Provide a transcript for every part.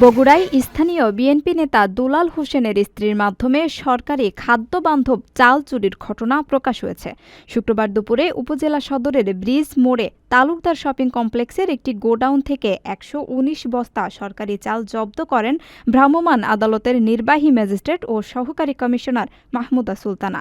বগুড়ায় স্থানীয় বিএনপি নেতা দুলাল হোসেনের স্ত্রীর মাধ্যমে সরকারি খাদ্য বান্ধব চাল চুরির ঘটনা প্রকাশ হয়েছে। শুক্রবার দুপুরে উপজেলা সদরের ব্রিজ মোড়ে তালুকদার শপিং কমপ্লেক্সের একটি গোডাউন থেকে একশো উনিশ বস্তা সরকারি চাল জব্দ করেন ভ্রাম্যমাণ আদালতের নির্বাহী ম্যাজিস্ট্রেট ও সহকারী কমিশনার মাহমুদা সুলতানা।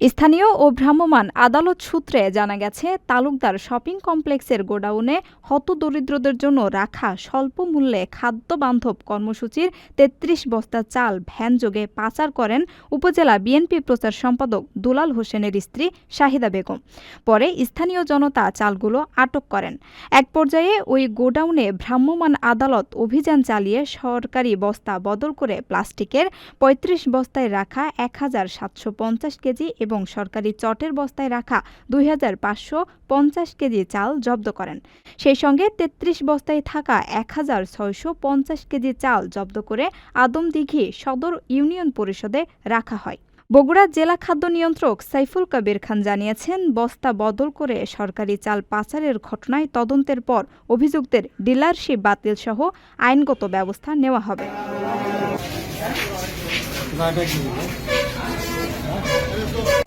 স্থানীয় ও ভ্রাম্যমাণ আদালত সূত্রে জানা গেছে, তালুকদার শপিং কমপ্লেক্সের গোডাউনে হতদরিদ্রদের জন্য রাখা স্বল্প মূল্যে খাদ্য বান্ধব কর্মসূচির তেত্রিশ বস্তা চাল ভ্যানযোগে পাচার করেন উপজেলা বিএনপি প্রচার সম্পাদক দুলাল হোসেনের স্ত্রী শাহিদা বেগম। পরে স্থানীয় জনতা চালগুলো আটক করেন। এক পর্যায়ে ওই গোডাউনে ভ্রাম্যমাণ আদালত অভিযান চালিয়ে সরকারি বস্তা বদল করে প্লাস্টিকের পঁয়ত্রিশ বস্তায় রাখা এক হাজার সাতশো পঞ্চাশ কেজি এবং সরকারি চটের বস্তায় রাখা দুই হাজার পাঁচশো পঞ্চাশ কেজি চাল জব্দ করেন। সেই সঙ্গে তেত্রিশ বস্তায় থাকা এক হাজার ছয়শো পঞ্চাশ কেজি চাল জব্দ করে আদমদিঘি সদর ইউনিয়ন পরিষদে রাখা হয়। বগুড়া জেলা খাদ্য নিয়ন্ত্রক সাইফুল কবির খান জানিয়েছেন, বস্তা বদল করে সরকারি চাল পাচারের ঘটনায় তদন্তের পর অভিযুক্তের ডিলারশিপ বাতিল সহ আইনগত ব্যবস্থা নেওয়া হবে।